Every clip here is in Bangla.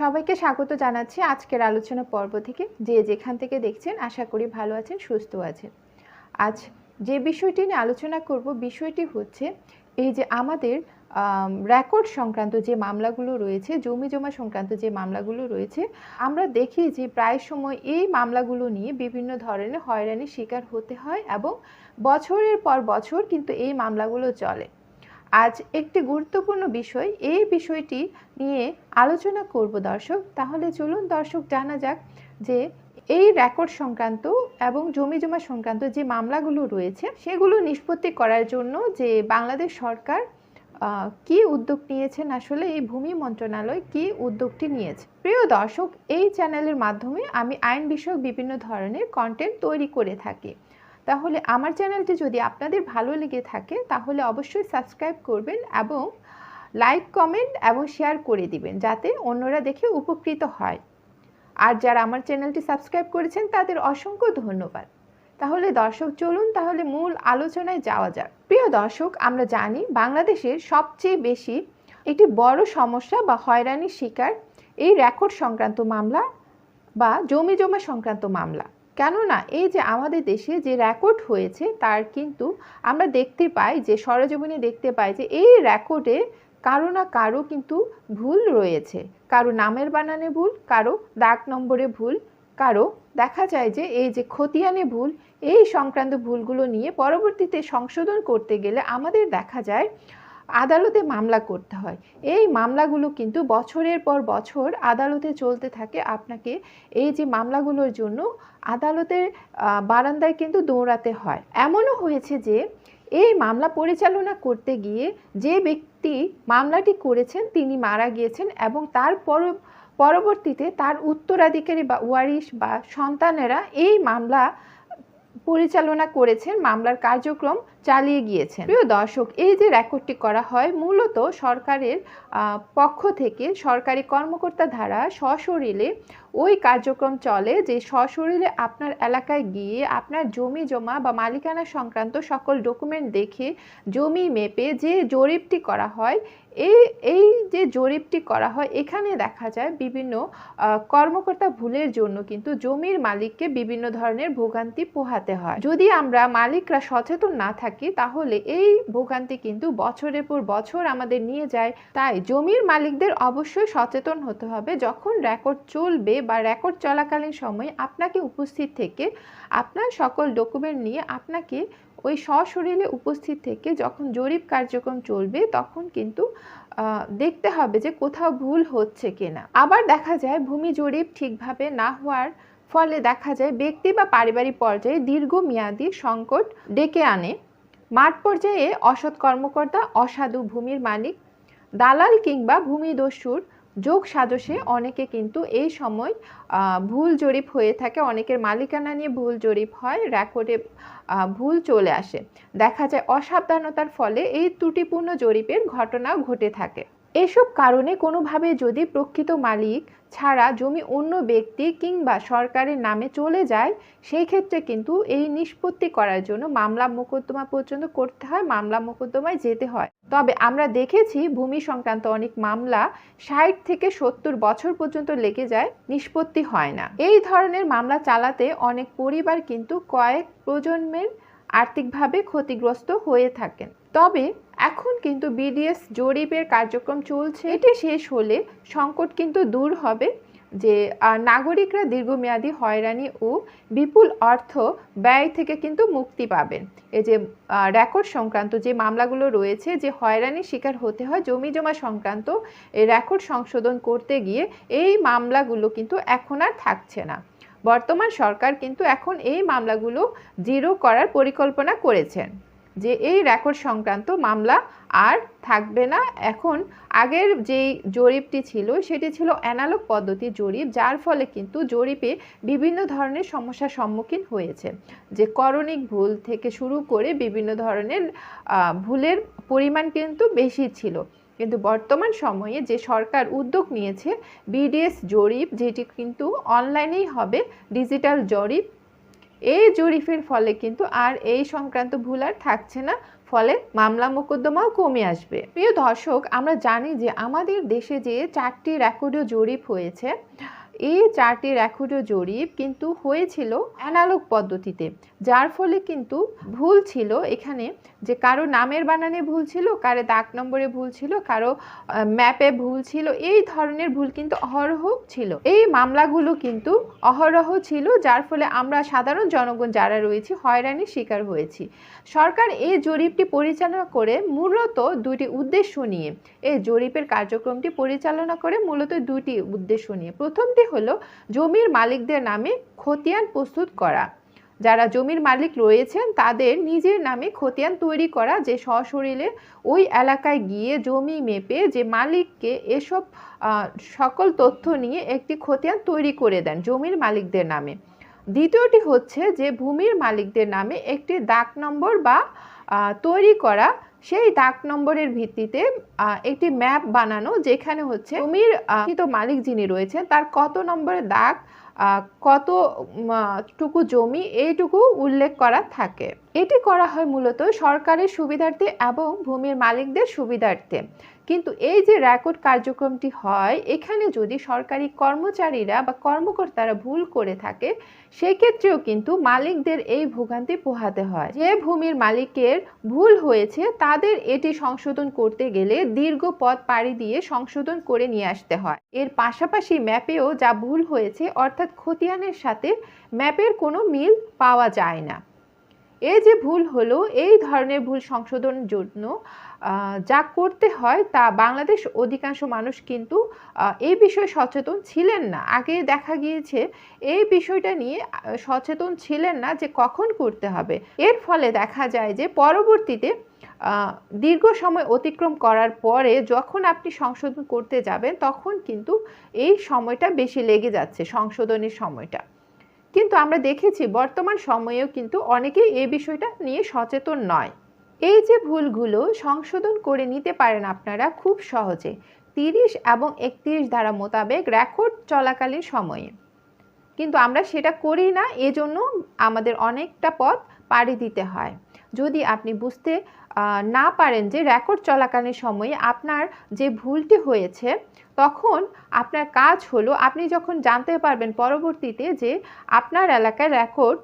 সবাইকে স্বাগত জানাচ্ছি আজকের আলোচনা পর্ব থেকে। যে যেখান থেকে দেখছেন, আশা করি ভালো আছেন, সুস্থ আছেন। আজ যে বিষয়টি নিয়ে আলোচনা করব, বিষয়টি হচ্ছে এই যে আমাদের রেকর্ড সংক্রান্ত যে মামলাগুলো রয়েছে, জমি জমা সংক্রান্ত যে মামলাগুলো রয়েছে, আমরা দেখি যে প্রায় সময় এই মামলাগুলো নিয়ে বিভিন্ন ধরনের হয়রানির শিকার হতে হয় এবং বছরের পর বছর কিন্তু এই মামলাগুলো চলে। আজ একটি গুরুত্বপূর্ণ বিষয়, এই বিষয়টি নিয়ে আলোচনা করব দর্শক। তাহলে চলুন দর্শক জানা যাক যে এই রেকর্ড সংক্রান্ত এবং জমি জমা সংক্রান্ত যে মামলাগুলো রয়েছে, সেগুলো নিষ্পত্তি করার জন্য যে বাংলাদেশ সরকার কি উদ্যোগ নিয়েছেন আসলে, এই ভূমি মন্ত্রণালয় কি উদ্যোগটি নিয়েছে। প্রিয় দর্শক, এই চ্যানেলের মাধ্যমে আমি আইন বিষয়ক বিভিন্ন ধরনের কন্টেন্ট তৈরি করে থাকি। তাহলে আমার চ্যানেলটি যদি আপনাদের ভালো লেগে থাকে, তাহলে অবশ্যই সাবস্ক্রাইব করবেন এবং লাইক, কমেন্ট এবং শেয়ার করে দিবেন, যাতে অন্যরা দেখে উপকৃত হয়। আর যারা আমার চ্যানেলটি সাবস্ক্রাইব করেছেন, তাদের অসংখ্য ধন্যবাদ। তাহলে দর্শক, চলুন তাহলে মূল আলোচনায় যাওয়া যাক। প্রিয় দর্শক, আমরা জানি বাংলাদেশের সবচেয়ে বেশি একটি বড় সমস্যা বা হয়রানির শিকার এই রেকর্ড সংক্রান্ত মামলা বা জমি জমা সংক্রান্ত মামলা। কেননা এই যে আমাদের দেশে যে রেকর্ড হয়েছে, তার কিন্তু আমরা দেখতে পাই যে, সরজমিনে দেখতে পাই যে, এই রেকর্ডে কারও না কারও কিন্তু ভুল রয়েছে। কারও নামের বানানে ভুল, কারও দাগ নম্বরে ভুল, কারও দেখা যায় যে, এই যে খতিয়ানে ভুল, এই সংক্রান্ত ভুলগুলো নিয়ে পরবর্তীতে সংশোধন করতে গেলে আমাদের দেখা যায় আদালতে মামলা করতে হয়। এই মামলাগুলো কিন্তু বছরের পর বছর আদালতে চলতে থাকে। আপনাকে এই যে মামলাগুলোর জন্য আদালতের বারান্দায় কিন্তু দৌড়াতে হয়। এমনও হয়েছে যে এই মামলা পরিচালনা করতে গিয়ে যে ব্যক্তি মামলাটি করেছেন তিনি মারা গিয়েছেন এবং তার পর, পরবর্তীতে তার উত্তরাধিকারী বা ওয়ারিশ বা সন্তানেরা এই মামলা পরিচালনা করেছেন। মামলার কার্যক্রম চালিয়ে গিয়েছেন। প্রিয় দর্শক, এই যে রেকর্ডটি করা হয়, মূলত সরকারের পক্ষ থেকে সরকারি কর্মকর্তা দ্বারা সশরীরে ওই কার্যক্রম চলে যে সশরীরে আপনার এলাকায় গিয়ে আপনার জমি জমা বা মালিকানা সংক্রান্ত সকল ডকুমেন্ট দেখে জমি মেপে যে জরিপটি করা হয়, এই এই যে জরিপটি করা হয়, এখানে দেখা যায় বিভিন্ন কর্মকর্তা ভুলের জন্য কিন্তু জমির মালিককে বিভিন্ন ধরনের ভোগান্তি পোহাতে হয়। যদি আমরা মালিকরা সচেতন না থাকি তাহলে এই ভোগান্তি কিন্তু বছরের পর বছর আমাদের নিয়ে যায়। তাই জমির মালিকদের অবশ্যই সচেতন হতে হবে। যখন রেকর্ড চলবে বা রেকর্ড চলাকালীন সময় আপনাকে উপস্থিত থেকে, আপনার সকল ডকুমেন্ট নিয়ে আপনাকে ওই সশরীরে উপস্থিত থেকে যখন জরিপ কার্যক্রম চলবে, তখন কিন্তু দেখতে হবে যে কোথাও ভুল হচ্ছে কিনা। আবার দেখা যায় ভূমি জরিপ ঠিকভাবে না হওয়ার ফলে দেখা যায় ব্যক্তি বা পারিবারিক পর্যায়ে দীর্ঘমেয়াদী সংকট ডেকে আনে। মাঠ পর্যায়ে অসৎ কর্মকর্তা অসাধু ভূমির মালিক, দালাল কিংবা ভূমিদস্যুর যোগ সাজসে অনেকে কিন্তু এই সময় ভুল জরিপ হয়ে থাকে। অনেকের মালিকানা নিয়ে ভুল জরিপ হয়, রেকর্ডে ভুল চলে আসে। দেখা যায় অসাবধানতার ফলে এই ত্রুটিপূর্ণ জরিপের ঘটনা ঘটে থাকে। এসব কারণে কোনোভাবে যদি প্রকৃত মালিক ছাড়া জমি অন্য ব্যক্তি কিংবা সরকারের নামে চলে যায়, সেই ক্ষেত্রে কিন্তু এই নিষ্পত্তি করার জন্য মামলা মোকদ্দমা পর্যন্ত করতে হয়, মামলা মোকদ্দমায় যেতে হয়। তবে আমরা দেখেছি ভূমি সংক্রান্ত অনেক মামলা ষাট থেকে সত্তর বছর পর্যন্ত লেগে যায়, নিষ্পত্তি হয় না। এই ধরনের মামলা চালাতে অনেক পরিবার কিন্তু কয়েক প্রজন্মের আর্থিকভাবে ক্ষতিগ্রস্ত হয়ে থাকেন। তবে এখন কিন্তু বিডিএস জরিপের কার্যক্রম চলছে। এটি শেষ হলে সংকট কিন্তু দূর হবে যে নাগরিকরা দীর্ঘমেয়াদী হয়রানি ও বিপুল অর্থ ব্যয় থেকে কিন্তু মুক্তি পাবেন। এই যে রেকর্ড সংক্রান্ত যে মামলাগুলো রয়েছে, যে হয়রানির শিকার হতে হয় জমি জমা সংক্রান্ত রেকর্ড সংশোধন করতে গিয়ে এই মামলাগুলো কিন্তু এখন আর থাকছে না। বর্তমান সরকার কিন্তু এখন এই মামলাগুলো জিরো করার পরিকল্পনা করেছেন। যে এই রেকর্ড সংক্রান্ত মামলা আর থাকবে না। এখন আগের যেই জরিপটি ছিল, সেটি ছিল অ্যানালগ পদ্ধতি জরিপ, যার ফলে কিন্তু জরিপে বিভিন্ন ধরনের সমস্যার সম্মুখীন হয়েছে। যে করণিক ভুল থেকে শুরু করে বিভিন্ন ধরনের ভুলের পরিমাণ কিন্তু বেশি ছিল। কিন্তু বর্তমান সময়ে যে সরকার উদ্যোগ নিয়েছে বিডিএস জরিপ, যেটি কিন্তু অনলাইনেই হবে ডিজিটাল জরিপ এই জরিফের ফলে কিন্তু আর এই সংক্রান্ত ভুল আর থাকছে না। ফলে মামলা মোকদ্দমাও কমে আসবে। প্রিয় দর্শক, আমরা জানি যে আমাদের দেশে যে চারটি রেকর্ডীয় জরিপ হয়েছে এই চারটি রেকর্ডীয় জরিপ কিন্তু হয়েছিল অ্যানালগ পদ্ধতিতে, যার ফলে কিন্তু ভুল ছিল এখানে যে কারও নামের বানানে ভুল ছিল, কারও দাগ নম্বরে ভুল ছিল, কারও ম্যাপে ভুল ছিল, এই ধরনের ভুল কিন্তু অহরহ ছিল। এই মামলাগুলো কিন্তু অহরহ ছিল, যার ফলে আমরা সাধারণ জনগণ যারা রয়েছি হয়রানির শিকার হয়েছি। সরকার এই জরিপটি পরিচালনা করে মূলত দুটি উদ্দেশ্য নিয়ে, এই জরিপের কার্যক্রমটি পরিচালনা করে মূলত দুটি উদ্দেশ্য নিয়ে। প্রথমটি হলো জমির মালিকদের নামে খতিয়ান প্রস্তুত করা। যারা জমির মালিক রয়েছেন, তাদের নিজের নামে খতিয়ান তৈরি করা যে সশরীরে ওই এলাকায় গিয়ে জমি মেপে যে মালিককে এসব সকল তথ্য নিয়ে একটি খতিয়ান তৈরি করে দেন জমির মালিকদের নামে। দ্বিতীয়টি হচ্ছে যে ভূমির মালিকদের নামে একটি দাগ নম্বর বা তৈরি করা সেই ডাক নম্বরের ভিত্তিতে একটি ম্যাপ বানানো যেখানে হচ্ছে জমির মালিক যিনি রয়েছেন, তার কত নম্বরের ডাক কত টুকু জমি, এইটুকু উল্লেখ করা থাকে। এটি করা হয় মূলত সরকারের সুবিধার্থে এবং ভূমির মালিকদের সুবিধার্থে। কিন্তু এই যে রেকর্ড কার্যক্রমটি হয়, এখানে যদি সরকারি কর্মচারীরা বা কর্মকর্তারা ভুল করে থাকে, সেক্ষেত্রেও কিন্তু মালিকদের এই ভোগান্তি পোহাতে হয়। যে ভূমির মালিকের ভুল হয়েছে, তাদের এটি সংশোধন করতে গেলে দীর্ঘ পথ পাড়ি দিয়ে সংশোধন করে নিয়ে আসতে হয়। এর পাশাপাশি ম্যাপেও যা ভুল হয়েছে, অর্থাৎ খতিয়ানের সাথে ম্যাপের কোনো মিল পাওয়া যায় না। এই যে ভুল হলো, এই ধরনের ভুল সংশোধনের জন্য যা করতে হয় তা বাংলাদেশ অধিকাংশ মানুষ কিন্তু এই বিষয়ে সচেতন ছিলেন না। আগে দেখা গিয়েছে, এই বিষয়টা নিয়ে সচেতন ছিলেন না যে কখন করতে হবে। এর ফলে দেখা যায় যে পরবর্তীতে দীর্ঘ সময় অতিক্রম করার পরে যখন আপনি সংশোধন করতে যাবেন, তখন কিন্তু এই সময়টা বেশি লেগে যাচ্ছে, সংশোধনের সময়টা। কিন্তু আমরা দেখেছি বর্তমান সময়েও কিন্তু অনেকেই এই বিষয়টা নিয়ে সচেতন নয়। এই যে ভুলগুলো সংশোধন করে নিতে পারেন আপনারা খুব সহজে। তিরিশ এবং একত্রিশ ধারা মোতাবেক রেকর্ড চলাকালীন সময়ে। কিন্তু আমরা সেটা করি না, এজন্য আমাদের অনেকটা পথ পাড়ি দিতে হয়। যদি আপনি বুঝতে না পারেন যে রেকর্ড চলাকালীন সময়ে আপনার যে ভুলটি হয়েছে, তখন আপনার কাজ হলো আপনি যখন জানতে পারবেন পরবর্তীতে যে আপনার এলাকায় রেকর্ড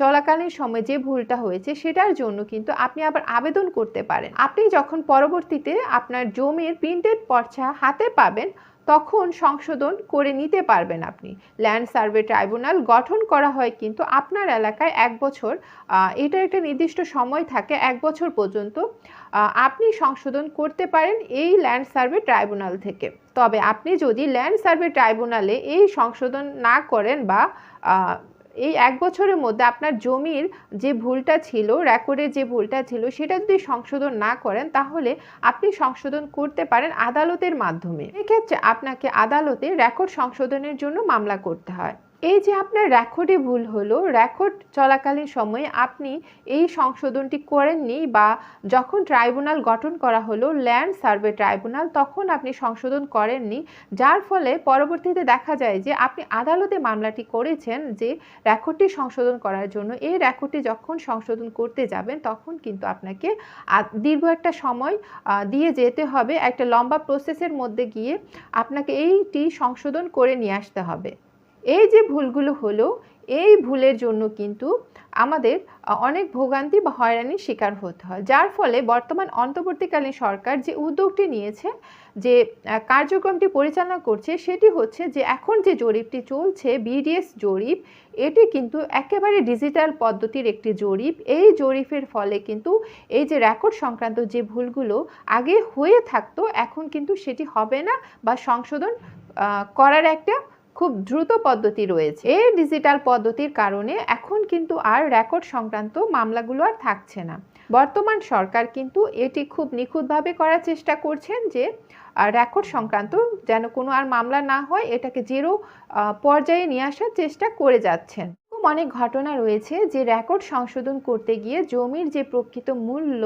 চলাকালীন সময় যে ভুলটা হয়েছে সেটার জন্য কিন্তু আপনি আবার আবেদন করতে পারেন। আপনি যখন পরবর্তীতে আপনার জমির প্রিন্টেড পর্চা হাতে পাবেন তখন সংশোধন করে নিতে পারবেন আপনি। ল্যান্ড সার্ভে ট্রাইব্যুনাল গঠন করা হয় কিন্তু আপনার এলাকায় এক বছর এটা একটা নির্দিষ্ট সময় থাকে, এক বছর পর্যন্ত আপনি সংশোধন করতে পারেন এই ল্যান্ড সার্ভে ট্রাইব্যুনাল থেকে। তবে আপনি যদি ল্যান্ড সার্ভে ট্রাইব্যুনালে এই সংশোধন না করেন বা এই এক বছরের মধ্যে আপনার জমির যে ভুলটা ছিল, রেকর্ডের যে ভুলটা ছিল, সেটা যদি সংশোধন না করেন, তাহলে আপনি সংশোধন করতে পারেন আদালতের মাধ্যমে। এক্ষেত্রে আপনাকে আদালতে রেকর্ড সংশোধনের জন্য মামলা করতে হয়। এই যে আপনার রেকর্ডে ভুল হলো, রেকর্ড চলাকালীন সময়ে আপনি এই সংশোধনটি করেননি বা যখন ট্রাইব্যুনাল গঠন করা হলো, ল্যান্ড সার্ভে ট্রাইব্যুনাল, তখন আপনি সংশোধন করেননি। যার ফলে পরবর্তীতে দেখা যায় যে আপনি আদালতে মামলাটি করেছেন যে রেকর্ডটি সংশোধন করার জন্য। এই রেকর্ডটি যখন সংশোধন করতে যাবেন, তখন কিন্তু আপনাকে দীর্ঘ একটা সময় দিয়ে যেতে হবে। একটা লম্বা প্রসেসের মধ্যে গিয়ে আপনাকে এইটি সংশোধন করে নিয়ে আসতে হবে। এই যে ভুলগুলো হলো, এই ভুলের জন্য কিন্তু আমাদের অনেক ভোগান্তি বা হয়রানির শিকার হতে হয়। যার ফলে বর্তমান অন্তর্বর্তীকালীন সরকার যে উদ্যোগটি নিয়েছে, যে কার্যক্রমটি পরিচালনা করছে, সেটি হচ্ছে যে, এখন যে জরিপটি চলছে, বিডিএস জরিপ, এটি কিন্তু একেবারে ডিজিটাল পদ্ধতির একটি জরিপ। এই জরিপের ফলে কিন্তু এই যে রেকর্ড সংক্রান্ত যে ভুলগুলো আগে হয়ে থাকতো, এখন কিন্তু সেটি হবে না বা সংশোধন করার একটা খুব দ্রুত পদ্ধতি রয়েছে। এই ডিজিটাল পদ্ধতির কারণে এখন কিন্তু আর রেকর্ড সংক্রান্ত মামলাগুলো আর থাকছে না। বর্তমান সরকার কিন্তু এটি খুব নিখুঁতভাবে করার চেষ্টা করছেন যে রেকর্ড সংক্রান্ত যেন কোনো আর মামলা না হয়, এটাকে জিরো পর্যায়ে নিয়ে আসার চেষ্টা করে যাচ্ছেন। অনেক ঘটনা রয়েছে যে রেকর্ড সংশোধন করতে গিয়ে জমির যে প্রকৃত মূল্য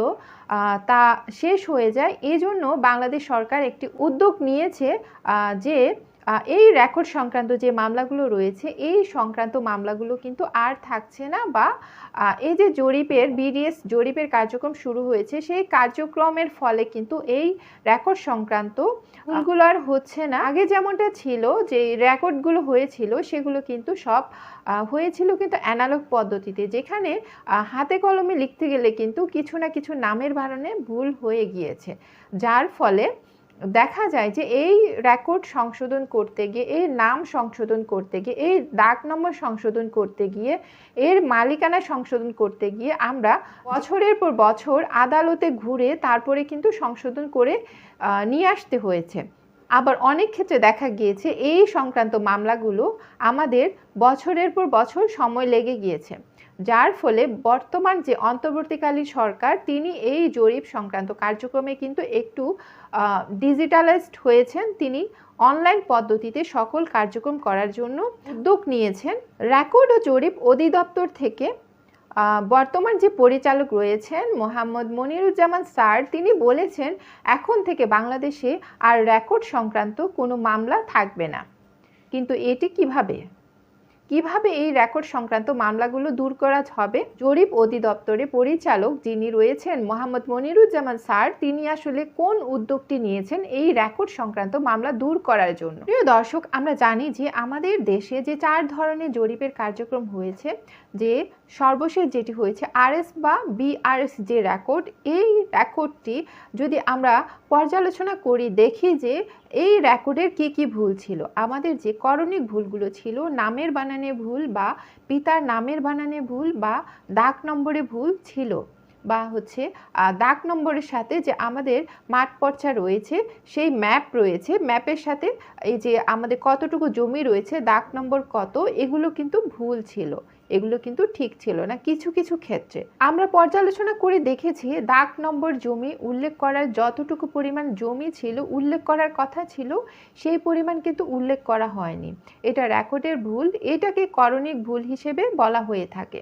তা শেষ হয়ে যায়। এজন্য বাংলাদেশ সরকার একটি উদ্যোগ নিয়েছে যে এই রেকর্ড সংক্রান্ত যে মামলাগুলো রয়েছে, এই সংক্রান্ত মামলাগুলো কিন্তু আর থাকছে না বা এই যে জরিপের বিডিএস জরিপের কার্যক্রম শুরু হয়েছে, সেই কার্যক্রমের ফলে কিন্তু এই রেকর্ড সংক্রান্ত ভুলগুলো আর হচ্ছে না। আগে যেমনটা ছিল যে রেকর্ডগুলো হয়েছিল, সেগুলো কিন্তু সব হয়েছিল কিন্তু অ্যানালগ পদ্ধতিতে, যেখানে হাতে কলমে লিখতে গেলে কিন্তু কিছু না কিছু নামের ভারণে ভুল হয়ে গিয়েছে। যার ফলে দেখা যায় যে এই রেকর্ড সংশোধন করতে গিয়ে, এই নাম সংশোধন করতে গিয়ে, এই ডাক নম্বর সংশোধন করতে গিয়ে, এর মালিকানা সংশোধন করতে গিয়ে আমরা বছরের পর বছর আদালতে ঘুরে তারপরে কিন্তু সংশোধন করে নিয়ে আসতে হয়েছে। আবার অনেক ক্ষেত্রে দেখা গিয়েছে, এই সংক্রান্ত মামলাগুলো আমাদের বছরের পর বছর সময় লেগে গিয়েছে। যার ফলে বর্তমান যে অন্তর্বর্তীকালীন সরকার, তিনি এই জরিপ সংক্রান্ত কার্যক্রমে কিন্তু একটু ডিজিটালাইজড হয়েছেন। তিনি অনলাইন পদ্ধতিতে সকল কার্যক্রম করার জন্য উদ্যোগ নিয়েছেন। রেকর্ড ও জরিপ অধিদপ্তর থেকে বর্তমান যে পরিচালক রয়েছেন মোহাম্মদ মনিরুজ্জামান স্যার, তিনি বলেছেন, এখন থেকে বাংলাদেশে আর রেকর্ড সংক্রান্ত কোনো মামলা থাকবে না। কিন্তু এটি কীভাবে? কীভাবে এই রেকর্ড সংক্রান্ত মামলাগুলো দূর করা হবে? জরিপ অধিদপ্তরে পরিচালক যিনি রয়েছেন মোহাম্মদ মনিরুজ্জামান স্যার, তিনি আসলে কোন উদ্যোগটি নিয়েছেন এই রেকর্ড সংক্রান্ত মামলা দূর করার জন্য? প্রিয় দর্শক, আমরা জানি যে আমাদের দেশে যে চার ধরনের জরিপের কার্যক্রম হয়েছে, যে সর্বশেষ যেটি হয়েছে আরএস বা বিআরএস যে রেকর্ড এই রেকর্ডটি যদি আমরা পর্যালোচনা করি, দেখি যে এই রেকর্ডের কি কি ভুল ছিল। আমাদের যে করণিক ভুলগুলো ছিল, নামের বানানে ভুল বা পিতার নামের বানানে ভুল বা দাগ নম্বরে ভুল ছিল। বা হচ্ছে দাগ নম্বরের সাথে যে আমাদের মাঠ পর্চা রয়েছে, সেই ম্যাপ রয়েছে। ম্যাপের সাথে এই যে আমাদের কতটুকু জমি রয়েছে, দাগ নম্বর কত, এগুলো কিন্তু ভুল ছিল। এগুলো কিন্তু ঠিক ছিল না কিছু কিছু ক্ষেত্রে। আমরা পর্যালোচনা করে দেখেছি, দাগ নম্বর জমি উল্লেখ করার যতটুকু পরিমাণ জমি ছিল, উল্লেখ করার কথা ছিল, সেই পরিমাণ কিন্তু উল্লেখ করা হয়নি। এটা রেকর্ডের ভুল। এটাকে করণিক ভুল হিসেবে বলা হয়ে থাকে।